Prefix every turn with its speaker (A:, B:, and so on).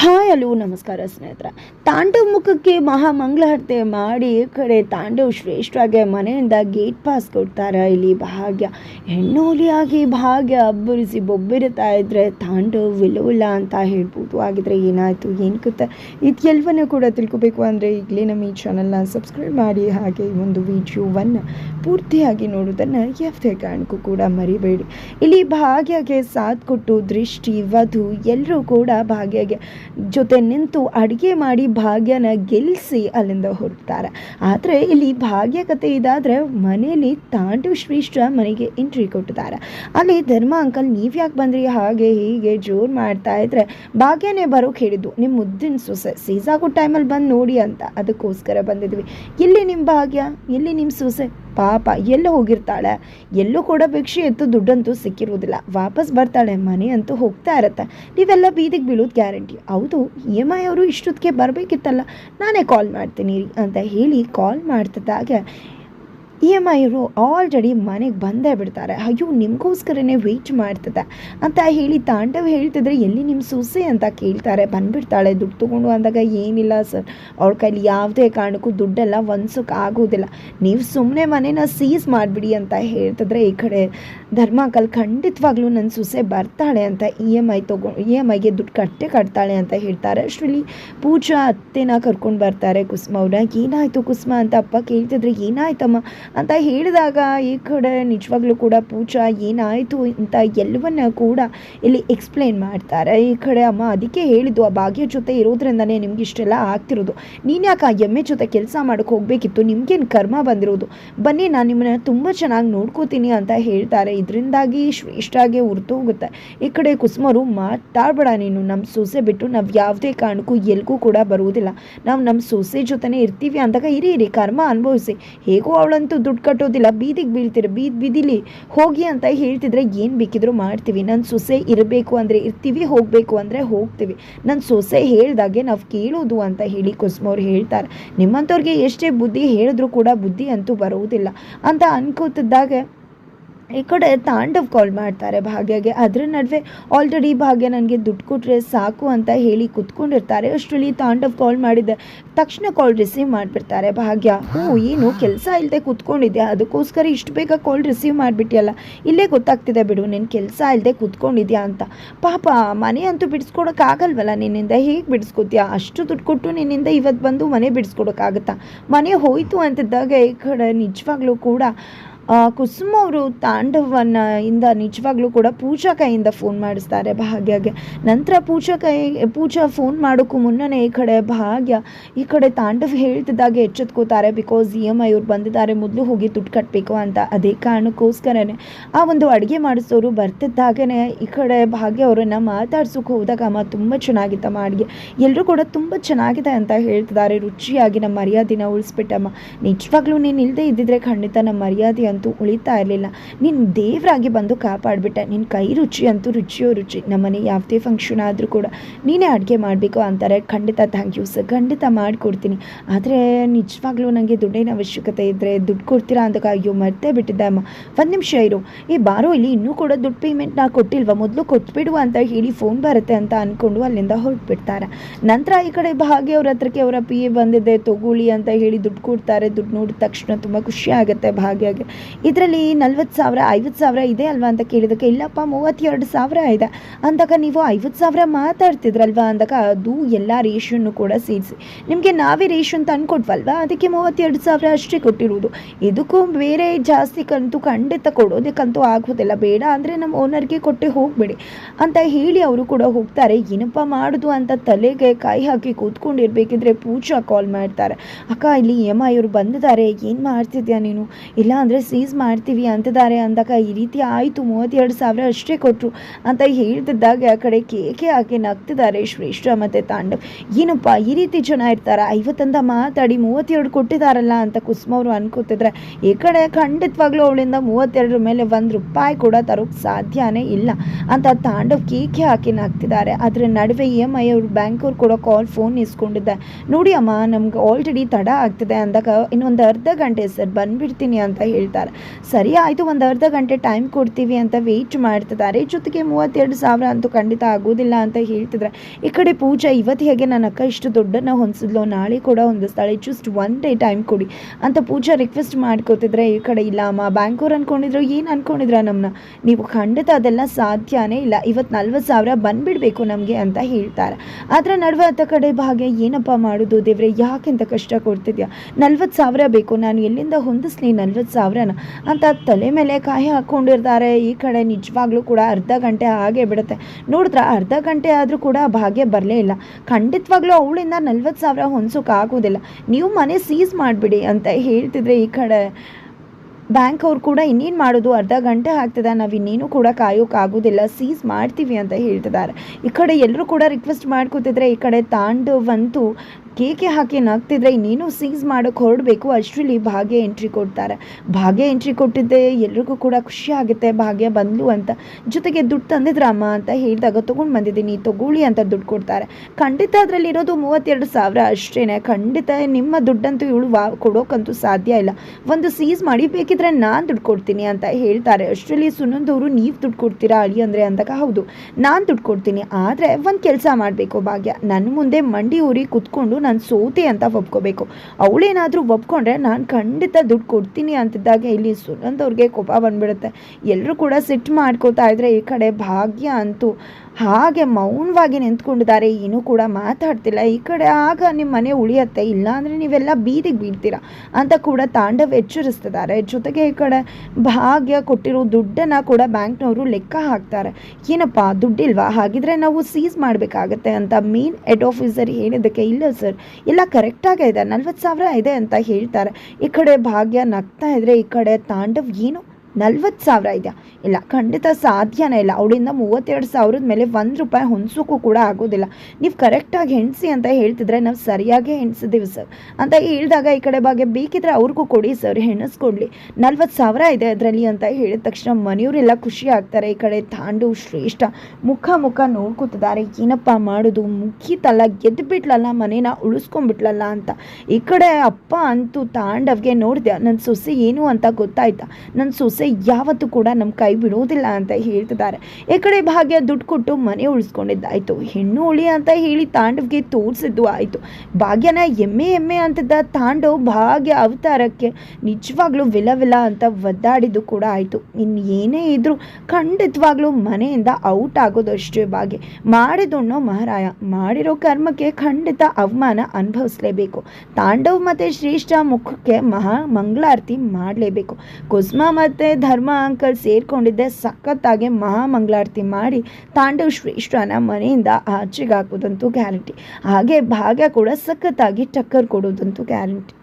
A: Hi, hello, ನಮಸ್ಕಾರ ಸ್ನೇಹಿತರ. ತಾಂಡವ್ ಮುಖಕ್ಕೆ ಮಹಾಮಂಗಳಾರತಿ ಮಾಡಿ ಕಡೆ ತಾಂಡವ್ ಶ್ರೇಷ್ಠವಾಗಿ ಮನೆಯಿಂದ ಗೇಟ್ ಪಾಸ್ ಕೊಡ್ತಾರೆ. ಇಲ್ಲಿ ಭಾಗ್ಯ ಹೆಣ್ಣೋಲಿಯಾಗಿ ಭಾಗ್ಯ ಅಬ್ಬರಿಸಿ ಬೊಬ್ಬಿರುತ್ತಾ ಇದ್ರೆ ತಾಂಡವ್ ವಿಲೋಲ್ಲ ಅಂತ ಹೇಳ್ಬೋದು. ಆಗಿದ್ರೆ ಏನಾಯಿತು, ಏನು ಕತೆ? ಇದೆಲ್ಲವನ್ನೂ ಕೂಡ ತಿಳ್ಕೊಬೇಕು ಅಂದರೆ ಈಗಲೇ ನಮ್ಮ ಈ ಚಾನಲ್ನ ಸಬ್ಸ್ಕ್ರೈಬ್ ಮಾಡಿ. ಹಾಗೆ ಈ ಒಂದು ವಿಡಿಯೋವನ್ನು ಪೂರ್ತಿಯಾಗಿ ನೋಡೋದನ್ನು ಯಾವುದೇ ಕಾರಣಕ್ಕೂ ಕೂಡ ಮರಿಬೇಡಿ. ಇಲ್ಲಿ ಭಾಗ್ಯಗೆ ಸಾಥ್ ಕೊಟ್ಟು ದೃಷ್ಟಿ, ವಧು ಎಲ್ಲರೂ ಕೂಡ ಭಾಗ್ಯಗೆ ಜೊತೆ ನಿಂತು ಅಡುಗೆ ಮಾಡಿ ಭಾಗ್ಯನ ಗೆಲ್ಲಿಸಿ ಅಲ್ಲಿಂದ ಹೊರಡ್ತಾರೆ. ಆದರೆ ಇಲ್ಲಿ ಭಾಗ್ಯ ಕತೆ ಇದಾದರೆ ಮನೆಯಲ್ಲಿ ತಾಂಡು ಶ್ರೇಷ್ಠ ಮನೆಗೆ ಎಂಟ್ರಿ ಕೊಟ್ಟಿದ್ದಾರೆ. ಅಲ್ಲಿ ಧರ್ಮ ಅಂಕಲ್ ನೀವು ಯಾಕೆ ಬಂದ್ರಿ? ಹಾಗೆ ಹೀಗೆ ಜೋರು ಮಾಡ್ತಾ ಇದ್ರೆ ಭಾಗ್ಯನೇ ಬರೋಕೆ ಹೇಳಿದ್ದು ನಿಮ್ಮ ಮುದ್ದಿನ ಸೊಸೆ ಸೀಸಾಗೋ ಟೈಮಲ್ಲಿ ಬಂದು ನೋಡಿ ಅಂತ. ಅದಕ್ಕೋಸ್ಕರ ಬಂದಿದ್ವಿ. ಎಲ್ಲಿ ನಿಮ್ಮ ಭಾಗ್ಯ? ಎಲ್ಲಿ ನಿಮ್ಮ ಸೊಸೆ? ಪಾಪ, ಎಲ್ಲೋ ಹೋಗಿರ್ತಾಳೆ. ಎಲ್ಲೂ ಕೂಡ ಭಿಕ್ಷೆ ಎತ್ತು ದುಡ್ಡಂತೂ ಸಿಕ್ಕಿರುವುದಿಲ್ಲ. ವಾಪಸ್ ಬರ್ತಾಳೆ, ಮನೆ ಅಂತೂ ಹೋಗ್ತಾ ಇರತ್ತೆ. ನೀವೆಲ್ಲ ಬೀದಿಗೆ ಬೀಳೋದು ಗ್ಯಾರಂಟಿ. ಹೌದು ಇ ಎಂ ಐ ಅವರು ಇಷ್ಟೊತ್ತಿಗೆ ಬರಬೇಕಿತ್ತಲ್ಲ. ನಾನೇ ಕಾಲ್ ಮಾಡ್ತೀನಿ ಅಂತ ಹೇಳಿ ಕಾಲ್ ಮಾಡ್ತಿದ್ದಾಗ ಇ ಎಂ ಐ ಅವರು ಆಲ್ರೆಡಿ ಮನೆಗೆ ಬಂದೇ ಬಿಡ್ತಾರೆ. ಅಯ್ಯೋ, ನಿಮಗೋಸ್ಕರನೇ ವೆಯ್ಟ್ ಮಾಡ್ತದೆ ಅಂತ ಹೇಳಿ ತಾಂಡವ್ ಹೇಳ್ತಿದ್ರೆ, ಎಲ್ಲಿ ನಿಮ್ಮ ಸೊಸೆ? ಅಂತ ಕೇಳ್ತಾರೆ. ಬಂದುಬಿಡ್ತಾಳೆ. ದುಡ್ಡು ತೊಗೊಂಡು ಅಂದಾಗ ಏನಿಲ್ಲ ಸರ್. ಅವ್ರ ಕೈಲಿ ಯಾವುದೇ ಕಾರಣಕ್ಕೂ ದುಡ್ಡೆಲ್ಲ ಒಂದ್ಸಕ್ಕೆ ಆಗೋದಿಲ್ಲ. ನೀವು ಸುಮ್ಮನೆ ಮನೇನ ಸೀಸ್ ಮಾಡಿಬಿಡಿ ಅಂತ ಹೇಳ್ತಿದ್ರೆ, ಈ ಕಡೆ ಧರ್ಮಕಲ್ ಖಂಡಿತವಾಗ್ಲೂ ನನ್ನ ಸೊಸೆ ಬರ್ತಾಳೆ ಅಂತ ಇ ಎಂ ಐ ತೊಗೊಂಡು ಇ ಎಂ ಐಗೆ ದುಡ್ಡು ಕಟ್ಟೆ ಕಟ್ತಾಳೆ ಅಂತ ಹೇಳ್ತಾರೆ. ಅಷ್ಟರಲ್ಲಿ ಪೂಜಾ ಅತ್ತೆನ ಕರ್ಕೊಂಡು ಬರ್ತಾರೆ ಕುಸುಮ ಅವ್ರನ್ನ ಏನಾಯಿತು ಕುಸುಮ ಅಂತ ಅಪ್ಪ ಕೇಳ್ತಿದ್ರೆ, ಏನಾಯ್ತಮ್ಮ? ಅಂತ ಹೇಳಿದಾಗ ಈ ಕಡೆ ನಿಜವಾಗ್ಲೂ ಕೂಡ ಪೂಜಾ ಏನಾಯಿತು ಅಂತ ಎಲ್ಲವನ್ನ ಕೂಡ ಇಲ್ಲಿ ಎಕ್ಸ್ಪ್ಲೇನ್ ಮಾಡ್ತಾರೆ. ಈ ಕಡೆ ಅಮ್ಮ ಅದಕ್ಕೆ ಹೇಳಿದ್ದು, ಆ ಭಾಗ್ಯ ಜೊತೆ ಇರೋದ್ರಿಂದನೇ ನಿಮ್ಗೆ ಇಷ್ಟೆಲ್ಲ ಆಗ್ತಿರೋದು. ನೀನು ಯಾಕೆ ಆ ಎಮ್ಮೆ ಜೊತೆ ಕೆಲಸ ಮಾಡೋಕೆ ಹೋಗಬೇಕಿತ್ತು? ನಿಮ್ಗೇನು ಕರ್ಮ ಬಂದಿರೋದು? ಬನ್ನಿ, ನಾನು ನಿಮ್ಮನ್ನ ತುಂಬ ಚೆನ್ನಾಗಿ ನೋಡ್ಕೋತೀನಿ ಅಂತ ಹೇಳ್ತಾರೆ. ಇದರಿಂದಾಗಿ ಶ್ರೇಷ್ಠಾಗೆ ಹೋಗುತ್ತೆ ಈ ಕಡೆ ಕುಸುಮರು, ಮಾತಾಡ್ಬೇಡ ನೀನು. ನಮ್ಮ ಸೊಸೆ ಬಿಟ್ಟು ನಾವು ಯಾವುದೇ ಕಾರಣಕ್ಕೂ ಎಲ್ಗೂ ಕೂಡ ಬರುವುದಿಲ್ಲ. ನಾವು ನಮ್ಮ ಸೊಸೆ ಜೊತೆನೇ ಇರ್ತೀವಿ ಅಂದಾಗ ಇರಿ ಇರಿ, ಕರ್ಮ ಅನುಭವಿಸಿ. ಹೇಗೋ ಅವಳಂತೂ ದುಡ್ಡು ಕಟ್ಟೋದಿಲ್ಲ, ಬೀದಿಗೆ ಬೀಳ್ತೀರ, ಬೀದ್ ಬೀದಿಲಿ ಹೋಗಿ ಅಂತ ಹೇಳ್ತಿದ್ರೆ ಏನು ಬೇಕಿದ್ರು ಮಾಡ್ತೀವಿ. ನನ್ನ ಸೊಸೆ ಇರಬೇಕು ಅಂದರೆ ಇರ್ತೀವಿ, ಹೋಗಬೇಕು ಅಂದರೆ ಹೋಗ್ತೀವಿ. ನನ್ನ ಸೊಸೆ ಹೇಳ್ದಾಗೆ ನಾವು ಕೇಳೋದು ಅಂತ ಹೇಳಿ ಕುಸುಮವ್ರು ಹೇಳ್ತಾರೆ. ನಿಮ್ಮಂಥವ್ರಿಗೆ ಎಷ್ಟೇ ಬುದ್ಧಿ ಹೇಳಿದ್ರು ಕೂಡ ಬುದ್ಧಿ ಅಂತೂ ಬರುವುದಿಲ್ಲ ಅಂತ ಅನ್ಕೋತಿದ್ದಾಗ ಈ ಕಡೆ ತಾಂಡವ್ ಕಾಲ್ ಮಾಡ್ತಾರೆ ಭಾಗ್ಯಗೆ. ಅದ್ರ ನಡುವೆ ಆಲ್ರೆಡಿ ಭಾಗ್ಯ ನನಗೆ ದುಡ್ಡು ಕೊಟ್ಟರೆ ಸಾಕು ಅಂತ ಹೇಳಿ ಕುತ್ಕೊಂಡಿರ್ತಾರೆ. ಅಷ್ಟರಲ್ಲಿ ತಾಂಡವ್ ಕಾಲ್ ಮಾಡಿದ್ದೆ ತಕ್ಷಣ ಕಾಲ್ ರಿಸೀವ್ ಮಾಡಿಬಿಡ್ತಾರೆ ಭಾಗ್ಯ. ಹ್ಞೂ, ಏನು ಕೆಲಸ ಇಲ್ಲದೆ ಕೂತ್ಕೊಂಡಿದ್ದೆ ಅದಕ್ಕೋಸ್ಕರ ಇಷ್ಟು ಬೇಗ ಕಾಲ್ ರಿಸೀವ್ ಮಾಡಿಬಿಟ್ಟಿಯಲ್ಲ ಇಲ್ಲೇ ಗೊತ್ತಾಗ್ತಿದೆ ಬಿಡು, ನೀನು ಕೆಲಸ ಇಲ್ಲದೆ ಕುತ್ಕೊಂಡಿದ್ಯಾ ಅಂತ. ಪಾಪ, ಮನೆ ಅಂತೂ ಬಿಡಿಸ್ಕೊಡೋಕ್ಕಾಗಲ್ವಲ್ಲ ನಿನ್ನಿಂದ? ಹೇಗೆ ಬಿಡಿಸ್ಕೊತೀಯಾ ಅಷ್ಟು ದುಡ್ಡು ಕೊಟ್ಟು ನಿನ್ನಿಂದ ಇವತ್ತು ಬಂದು ಮನೆ ಬಿಡಿಸ್ಕೊಡೋಕ್ಕಾಗತ್ತಾ? ಮನೆ ಹೋಯಿತು ಅಂತಿದ್ದಾಗ ಈ ಕಡೆ ನಿಜವಾಗ್ಲೂ ಕೂಡ ಕುಸುಮ ಅವರು ತಾಂಡವನ್ನ ಇಂದ ನಿಜವಾಗ್ಲೂ ಕೂಡ ಪೂಜಾ ಕೈಯಿಂದ ಫೋನ್ ಮಾಡಿಸ್ತಾರೆ ಭಾಗ್ಯಗೆ. ನಂತರ ಪೂಜಾ ಕೈ ಪೂಜಾ ಫೋನ್ ಮಾಡೋಕ್ಕೂ ಮುನ್ನನೇ ಈ ಕಡೆ ಭಾಗ್ಯ, ಈ ಕಡೆ ತಾಂಡವ್ ಹೇಳ್ತಿದ್ದಾಗ ಎಚ್ಚೆತ್ಕೋತಾರೆ ಬಿಕಾಸ್ ಇ ಎಂ ಐ ಅವ್ರು ಬಂದಿದ್ದಾರೆ, ಮೊದಲು ಹೋಗಿ ದುಡ್ಡು ಕಟ್ಟಬೇಕು ಅಂತ ಅದೇ ಕಾರಣಕ್ಕೋಸ್ಕರನೇ. ಆ ಒಂದು ಅಡುಗೆ ಮಾಡಿಸೋರು ಬರ್ತಿದ್ದಾಗನೇ ಈ ಕಡೆ ಭಾಗ್ಯ ಅವರನ್ನು ಮಾತಾಡ್ಸೋಕೆ ಹೋದಾಗ ಅಮ್ಮ ತುಂಬ ಚೆನ್ನಾಗಿತ್ತಮ್ಮ ಅಡುಗೆ. ಎಲ್ಲರೂ ಕೂಡ ತುಂಬ ಚೆನ್ನಾಗಿದೆ ಅಂತ ಹೇಳ್ತಿದ್ದಾರೆ, ರುಚಿಯಾಗಿ ನಮ್ಮ ಮರ್ಯಾದೆನ ಉಳಿಸ್ಬಿಟ್ಟಮ್ಮ. ನಿಜವಾಗ್ಲೂ ನೀನು ಇಲ್ಲದೆ ಇದ್ದಿದ್ರೆ ಖಂಡಿತ ನಮ್ಮ ಮರ್ಯಾದೆ ಅಂತೂ ಉಳಿತಾ ಇರಲಿಲ್ಲ. ನೀನು ದೇವರಾಗಿ ಬಂದು ಕಾಪಾಡಿಬಿಟ್ಟೆ. ನಿನ್ನ ಕೈ ರುಚಿ ಅಂತೂ ರುಚಿಯೋ ರುಚಿ. ನಮ್ಮನೆ ಯಾವುದೇ ಫಂಕ್ಷನ್ ಆದರೂ ಕೂಡ ನೀನೇ ಅಡುಗೆ ಮಾಡಬೇಕು ಅಂತಾರೆ. ಖಂಡಿತ ಥ್ಯಾಂಕ್ ಯು ಸರ್ ಖಂಡಿತ ಮಾಡಿಕೊಡ್ತೀನಿ. ಆದರೆ ನಿಜವಾಗ್ಲೂ ನನಗೆ ದುಡ್ಡಿನ ಅವಶ್ಯಕತೆ ಇದ್ದರೆ ದುಡ್ಡು ಕೊಡ್ತೀರಾ ಅಂದಾಗ ಅಯ್ಯೋ ಮರ್ತೇ ಬಿಟ್ಟಿದ್ದೆ ಅಮ್ಮ. ಒಂದು ನಿಮಿಷ ಇರು. ಈ ಬಾರೋ, ಇಲ್ಲಿ ಇನ್ನೂ ಕೂಡ ದುಡ್ಡು ಪೇಮೆಂಟ್ ನಾ ಕೊಟ್ಟಿಲ್ವಾ? ಮೊದಲು ಕೊಟ್ಬಿಡು ಅಂತ ಹೇಳಿ ಫೋನ್ ಬರುತ್ತೆ ಅಂತ ಅಂದ್ಕೊಂಡು ಅಲ್ಲಿಂದ ಹೊರಟ್ಬಿಡ್ತಾರೆ. ನಂತರ ಈ ಕಡೆ ಭಾಗ್ಯ ಅವ್ರ ಹತ್ರಕ್ಕೆ ಅವರ ಪಿ ಎ ಬಂದಿದೆ. ತಗೊಳ್ಳಿ ಅಂತ ಹೇಳಿ ದುಡ್ಡು ಕೊಡ್ತಾರೆ. ದುಡ್ಡು ನೋಡಿದ ತಕ್ಷಣ ತುಂಬ ಖುಷಿ ಆಗುತ್ತೆ ಭಾಗ್ಯಗೆ. ಇದರಲ್ಲಿ ನಲ್ವತ್ತು ಸಾವಿರ, ಐವತ್ತು ಸಾವಿರ ಇದೆ ಅಲ್ವಾ ಅಂತ ಕೇಳಿದಕ್ಕೆ ಇಲ್ಲಪ್ಪ, ಮೂವತ್ತೆರಡು ಸಾವಿರ ಇದೆ. ಅಂದಾಗ ನೀವು ಐವತ್ತು ಸಾವಿರ ಮಾತಾಡ್ತಿದ್ರಲ್ವಾ ಅಂದಾಗ ಅದು ಎಲ್ಲ ರೇಷನ್ನು ಕೂಡ ಸೇರಿಸಿ. ನಿಮಗೆ ನಾವೇ ರೇಷನ್ ತಂದುಕೊಟ್ವಲ್ವಾ? ಅದಕ್ಕೆ ಮೂವತ್ತೆರಡು ಸಾವಿರ ಅಷ್ಟೇ ಕೊಟ್ಟಿರೋದು. ಇದಕ್ಕೂ ಬೇರೆ ಜಾಸ್ತಿ ಕಂತು ಖಂಡಿತ ಕೊಡೋದಕ್ಕಂತೂ ಆಗೋದಿಲ್ಲ. ಬೇಡ ಅಂದರೆ ನಮ್ಮ ಓನರ್ಗೆ ಕೊಟ್ಟೆ ಹೋಗಬೇಡಿ. ಅಂತ ಹೇಳಿ ಅವರು ಕೂಡ ಹೋಗ್ತಾರೆ. ಏನಪ್ಪ ಮಾಡೋದು ಅಂತ ತಲೆಗೆ ಕೈ ಹಾಕಿ ಕೂತ್ಕೊಂಡಿರ್ಬೇಕಿದ್ರೆ ಪೂಜಾ ಕಾಲ್ ಮಾಡ್ತಾರೆ. ಅಕ್ಕ, ಇಲ್ಲಿ ಎಂ ಐ ಅವರು ಬಂದಿದ್ದಾರೆ. ಏನು ಮಾಡ್ತಿದ್ಯಾ ನೀನು? ಇಲ್ಲ ಅಂದರೆ ಸೀಸ್ ಮಾಡ್ತೀವಿ ಅಂತಿದ್ದಾರೆ ಅಂದಾಗ ಈ ರೀತಿ ಆಯಿತು. ಮೂವತ್ತೆರಡು ಸಾವಿರ ಅಷ್ಟೇ ಕೊಟ್ಟರು ಅಂತ ಹೇಳ್ತಿದ್ದಾಗ ಆ ಕಡೆ ಕೇಕೆ ಹಾಕಿ ನಗ್ತಿದ್ದಾರೆ. ಶ್ರೇಷ್ಠ ಮತ್ತು ತಾಂಡವ್. ಏನಪ್ಪ, ಈ ರೀತಿ ಜನ ಇರ್ತಾರೆ? ಐವತ್ತಂದ ಮಾತಾಡಿ ಮೂವತ್ತೆರಡು ಕೊಟ್ಟಿದ್ದಾರಲ್ಲ ಅಂತ ಕುಸುಮ ಅವರು ಅನ್ಕೋತಿದ್ರೆ ಈ ಕಡೆ ಖಂಡಿತವಾಗ್ಲೂ ಅವಳಿಂದ ಮೂವತ್ತೆರಡರ ಮೇಲೆ ಒಂದು ರೂಪಾಯಿ ಕೂಡ ತರೋಕ್ಕೆ ಸಾಧ್ಯನೇ ಇಲ್ಲ ಅಂತ ತಾಂಡವ್ ಕೇಕೆ ಹಾಕಿ ನಗ್ತಿದ್ದಾರೆ. ಅದರ ನಡುವೆ ಇ ಎಂ ಐ ಅವ್ರು ಬ್ಯಾಂಕವ್ರು ಕೂಡ ಕಾಲ್ ಫೋನ್ ಇಸ್ಕೊಂಡಿದ್ದೆ. ನೋಡಿ ಅಮ್ಮ, ನಮ್ಗೆ ಆಲ್ರೆಡಿ ತಡ ಆಗ್ತಿದೆ ಅಂದಾಗ ಇನ್ನೊಂದು ಅರ್ಧ ಗಂಟೆ ಸರ್ ಬಂದ್ಬಿಡ್ತೀನಿ ಅಂತ ಹೇಳ್ತಾರೆ ಹೇಳ್ತಿದ್ದಾರೆ ಸರಿ, ಆಯಿತು, ಒಂದು ಅರ್ಧ ಗಂಟೆ ಟೈಮ್ ಕೊಡ್ತೀವಿ ಅಂತ ವೆಯ್ಟ್ ಮಾಡ್ತಿದ್ದಾರೆ. ಜೊತೆಗೆ ಮೂವತ್ತೆರಡು ಸಾವಿರ ಅಂತೂ ಖಂಡಿತ ಆಗೋದಿಲ್ಲ ಅಂತ ಹೇಳ್ತಿದ್ರೆ ಈ ಕಡೆ ಪೂಜಾ, ಇವತ್ತು ಹೇಗೆ ನನ್ನ ಅಕ್ಕ ಇಷ್ಟು ದುಡ್ಡನ್ನು ಹೊಂದಿಸಿದ್ಲು? ನಾಳೆ ಕೂಡ ಹೊಂದಿಸ್ತಾಳೆ ಜಸ್ಟ್ ಒನ್ ಡೇ ಟೈಮ್ ಕೊಡಿ ಅಂತ ಪೂಜಾ ರಿಕ್ವೆಸ್ಟ್ ಮಾಡ್ಕೋತಿದ್ರೆ, ಈ ಕಡೆ ಇಲ್ಲ ಅಮ್ಮ ಬ್ಯಾಂಕವ್ರು ಅಂದ್ಕೊಂಡಿದ್ರು ಏನು ಅಂದ್ಕೊಂಡಿದ್ರ ನಮ್ಮನ್ನ ನೀವು ಖಂಡಿತ ಅದೆಲ್ಲ ಸಾಧ್ಯನೇ ಇಲ್ಲ. ಇವತ್ತು ನಲ್ವತ್ತು ಸಾವಿರ ಬಂದ್ಬಿಡಬೇಕು ನಮಗೆ ಅಂತ ಹೇಳ್ತಾರೆ. ಆದರೆ ನಡುವೆ ಅತ್ತ ಕಡೆ ಭಾಗ್ಯ, ಏನಪ್ಪ ಮಾಡೋದು ದೇವ್ರೆ? ಯಾಕೆಂತ ಕಷ್ಟ ಕೊಡ್ತಿದ್ಯಾ? ನಲ್ವತ್ತು ಸಾವಿರ ಬೇಕು. ನಾನು ಎಲ್ಲಿಂದ ಹೊಂದಿಸ್ಲಿ ನಲ್ವತ್ತು ಸಾವಿರನ? ಅಂತ ತಲೆ ಮೇಲೆ ಕಾಯಿ ಹಾಕ್ಕೊಂಡಿರ್ತಾರೆ ಈ ಕಡೆ ನಿಜವಾಗ್ಲೂ ಕೂಡ ಅರ್ಧ ಗಂಟೆ ಹಾಗೆ ಬಿಡುತ್ತೆ. ನೋಡಿದ್ರ, ಅರ್ಧ ಗಂಟೆ ಆದರೂ ಕೂಡ ಭಾಗ್ಯ ಬರಲೇ ಇಲ್ಲ. ಖಂಡಿತವಾಗ್ಲೂ ಅವಳಿಂದ ನಲ್ವತ್ತು ಸಾವಿರ ಹೊಂದಿಸೋಕ್ಕಾಗೋದಿಲ್ಲ ನೀವು ಮನೆ ಸೀಸ್ ಮಾಡಿಬಿಡಿ ಅಂತ ಹೇಳ್ತಿದ್ರೆ ಈ ಕಡೆ ಬ್ಯಾಂಕ್ ಅವ್ರು ಕೂಡ ಇನ್ನೇನು ಮಾಡೋದು? ಅರ್ಧ ಗಂಟೆ ಆಗ್ತದೆ. ನಾವು ಇನ್ನೇನು ಕೂಡ ಕಾಯೋಕ್ಕಾಗೋದಿಲ್ಲ ಸೀಸ್ ಮಾಡ್ತೀವಿ ಅಂತ ಹೇಳ್ತಿದ್ದಾರೆ. ಈ ಕಡೆ ಎಲ್ಲರೂ ಕೂಡ ರಿಕ್ವೆಸ್ಟ್ ಮಾಡ್ಕೋತಿದ್ರೆ ಈ ಕಡೆ ತಾಂಡವಂತೂ ಕೇಕೆ ಹಾಕಿ ನಗ್ತಿದ್ರೆ ಇನ್ನೇನು ಸೀಸ್ ಮಾಡೋಕೆ ಹೊರಡಬೇಕು? ಅಷ್ಟರಲ್ಲಿ ಭಾಗ್ಯ ಎಂಟ್ರಿ ಕೊಡ್ತಾರೆ. ಭಾಗ್ಯ ಎಂಟ್ರಿ ಕೊಟ್ಟಿದ್ದೆ ಎಲ್ರಿಗೂ ಕೂಡ ಖುಷಿ ಆಗುತ್ತೆ. ಭಾಗ್ಯ ಬಂದ್ಲು ಅಂತ. ಜೊತೆಗೆ ದುಡ್ಡು ತಂದಿದ್ರಮ್ಮ ಅಂತ ಹೇಳಿದಾಗ ತೊಗೊಂಡು ಬಂದಿದ್ದೀನಿ. ತೊಗೊಳ್ಳಿ ಅಂತ ದುಡ್ಡು ಕೊಡ್ತಾರೆ. ಖಂಡಿತ ಅದರಲ್ಲಿ ಇರೋದು ಮೂವತ್ತೆರಡು ಸಾವಿರ ಅಷ್ಟೇ ಖಂಡಿತ ನಿಮ್ಮ ದುಡ್ಡಂತೂ ಇವಳು ವಾ ಕೊಡೋಕ್ಕಂತೂ ಸಾಧ್ಯ ಇಲ್ಲ. ಒಂದು ಸೀಸ್ ಮಾಡಿ ಬೇಕಿದ್ರೆ ನಾನು ದುಡ್ಡು ಕೊಡ್ತೀನಿ ಅಂತ ಹೇಳ್ತಾರೆ. ಅಷ್ಟರಲ್ಲಿ ಸುನಂದವರು ನೀವು ದುಡ್ಡು ಕೊಡ್ತೀರಾ ಅಳಿ? ಅಂದರೆ ಅಂದಾಗ, ಹೌದು, ನಾನು ದುಡ್ಡು ಕೊಡ್ತೀನಿ. ಆದರೆ ಒಂದು ಕೆಲಸ ಮಾಡಬೇಕು ಭಾಗ್ಯ. ನನ್ನ ಮುಂದೆ ಮಂಡಿ ಊರಿ ಕುತ್ಕೊಂಡು ನಾನು ಸೋತೆ ಅಂತ ಒಪ್ಕೋಬೇಕು. ಅವಳೇನಾದರೂ ಒಪ್ಕೊಂಡ್ರೆ ನಾನು ಖಂಡಿತ ದುಡ್ಡು ಕೊಡ್ತೀನಿ ಅಂತಿದ್ದಾಗ ಇಲ್ಲಿ ಸುನಂದ್ ಅವ್ರಿಗೆ ಕೋಪ ಬಂದ್ಬಿಡುತ್ತೆ. ಎಲ್ಲರೂ ಕೂಡ ಸಿಟ್ಟು ಮಾಡ್ಕೋತಾ ಇದ್ರೆ ಈ ಕಡೆ ಭಾಗ್ಯ ಅಂತೂ. ಹಾಗೆ ಮೌನವಾಗಿ ನಿಂತ್ಕೊಂಡಿದ್ದಾರೆ. ಏನೂ ಕೂಡ ಮಾತಾಡ್ತಿಲ್ಲ. ಈ ಕಡೆ ಆಗ ನಿಮ್ಮ ಮನೆ ಉಳಿಯತ್ತೆ. ಇಲ್ಲಾಂದರೆ ನೀವೆಲ್ಲ ಬೀದಿಗೆ ಬೀಳ್ತೀರಾ ಅಂತ ಕೂಡ ತಾಂಡವ ಎಚ್ಚರಿಸ್ತಿದ್ದಾರೆ. ಜೊತೆಗೆ ಈ ಕಡೆ ಭಾಗ್ಯ ಕೊಟ್ಟಿರೋ ದುಡ್ಡನ್ನು ಕೂಡ ಬ್ಯಾಂಕ್ನವರು ಲೆಕ್ಕ ಹಾಕ್ತಾರೆ. ಏನಪ್ಪ, ದುಡ್ಡಿಲ್ವಾ? ಹಾಗಿದ್ರೆ ನಾವು ಸೀಸ್ ಮಾಡಬೇಕಾಗತ್ತೆ ಅಂತ ಮೇನ್ ಹೆಡ್ ಆಫೀಸರ್ ಹೇಳಿದ್ದಕ್ಕೆ ಇಲ್ಲ ಸರ್. ಎಲ್ಲ ಕರೆಕ್ಟಾಗೇ ಇದೆ ನಲ್ವತ್ತು ಸಾವಿರ ಇದೆ ಅಂತ ಹೇಳ್ತಾರೆ. ಈ ಕಡೆ ಭಾಗ್ಯ ನಗ್ತಾ ಇದ್ರೆ ಈ ಕಡೆ ತಾಂಡವ್ ಏನು ನಲ್ವತ್ತು ಸಾವಿರ ಇದೆಯಾ ಇಲ್ಲ, ಖಂಡಿತ ಸಾಧ್ಯನೇ ಇಲ್ಲ. ಅವಳಿಂದ ಮೂವತ್ತೆರಡು ಸಾವಿರದ ಮೇಲೆ ಒಂದು ರೂಪಾಯಿ ಹೊಂದಿಸೋಕ್ಕೂ ಕೂಡ ಆಗೋದಿಲ್ಲ. ನೀವು ಕರೆಕ್ಟಾಗಿ ಹೆಣಿಸಿ ಅಂತ ಹೇಳ್ತಿದ್ರೆ ನಾವು ಸರಿಯಾಗಿ ಹೆಣಿಸಿದ್ದೀವಿ ಸರ್ ಅಂತ ಹೇಳಿದಾಗ ಈ ಕಡೆ ಬಗ್ಗೆ ಬೇಕಿದ್ರೆ ಅವ್ರಿಗೂ ಕೊಡಿ ಸರ್ ಹೆಣಿಸ್ಕೊಡ್ಲಿ. ನಲ್ವತ್ತು ಸಾವಿರ ಇದೆ ಅದರಲ್ಲಿ ಅಂತ ಹೇಳಿದ ತಕ್ಷಣ ಮನೆಯವರೆಲ್ಲ ಖುಷಿ ಆಗ್ತಾರೆ. ಈ ಕಡೆ ತಾಂಡು ಶ್ರೇಷ್ಠ ಮುಖ ಮುಖ ನೋಡ್ಕೊತಿದ್ದಾರೆ. ಏನಪ್ಪ ಮಾಡೋದು? ಮುಖಿತಲ್ಲ ಗೆದ್ದು ಬಿಟ್ಲಲ್ಲ, ಮನೇನ ಉಳಿಸ್ಕೊಂಡ್ಬಿಟ್ಲಲ್ಲ ಅಂತ. ಈ ಕಡೆ ಅಪ್ಪ ಅಂತೂ ತಾಂಡವ್ಗೆ ನೋಡಿದೆ ನನ್ನ ಸೊಸೆ ಏನು ಅಂತ ಗೊತ್ತಾಯ್ತಾ? ನನ್ನ ಸೊಸೆ ಯಾವತ್ತೂ ಕೂಡ ನಮ್ಮ ಕೈ ಬಿಡೋದಿಲ್ಲ ಅಂತ ಹೇಳ್ತಿದ್ದಾರೆ. ಈ ಕಡೆ ಭಾಗ್ಯ ದುಡ್ಡು ಕೊಟ್ಟು ಮನೆ ಉಳಿಸ್ಕೊಂಡಿದ್ದಾಯಿತು. ಹೆಣ್ಣು ಉಳಿ ಅಂತ ಹೇಳಿ ತಾಂಡವ್ಗೆ ತೋರಿಸಿದ್ದು ಆಯಿತು. ಭಾಗ್ಯನ ಎಮ್ಮೆ ಎಮ್ಮೆ ಅಂತಿದ್ದ ತಾಂಡವ್ ಭಾಗ್ಯ ಅವತಾರಕ್ಕೆ ನಿಜವಾಗ್ಲೂ ವಿಲ ವಿಲ ಅಂತ ಒದ್ದಾಡಿದ್ದು ಕೂಡ ಆಯಿತು. ಇನ್ನು ಏನೇ ಇದ್ರೂ ಖಂಡಿತವಾಗ್ಲೂ ಮನೆಯಿಂದ ಔಟ್ ಆಗೋದಷ್ಟೇ ಭಾಗ್ಯ. ಮಾಡಿದಣ್ಣೋ ಮಹಾರಾಯ. ಮಾಡಿರೋ ಕರ್ಮಕ್ಕೆ ಖಂಡಿತ ಅವಮಾನ ಅನುಭವಿಸ್ಲೇಬೇಕು. ತಾಂಡವ್ ಮತ್ತು ಶ್ರೇಷ್ಠ ಮುಖಕ್ಕೆ ಮಹಾ ಮಂಗಳಾರತಿ ಮಾಡಲೇಬೇಕು. ಕುಸ್ಮ ಮತ್ತು ಧರ್ಮ ಅಂಕಲ್ ಸೇರ್ಕೊಂಡಿದ್ದೆ, ಸಖತ್ತಾಗಿ ಮಹಾ ಮಂಗಳಾರತಿ ಮಾಡಿ ತಾಂಡವ್ ಶ್ರೇಷ್ಠನ ಮನೆಯಿಂದ ಆಚೆಗೆ ಹಾಕೋದಂತೂ ಗ್ಯಾರಂಟಿ ಹಾಗೆ ಭಾಗ್ಯ ಕೂಡ ಸಖತ್ತಾಗಿ ಟಕ್ಕರ್ ಕೊಡೋದಂತೂ ಗ್ಯಾರಂಟಿ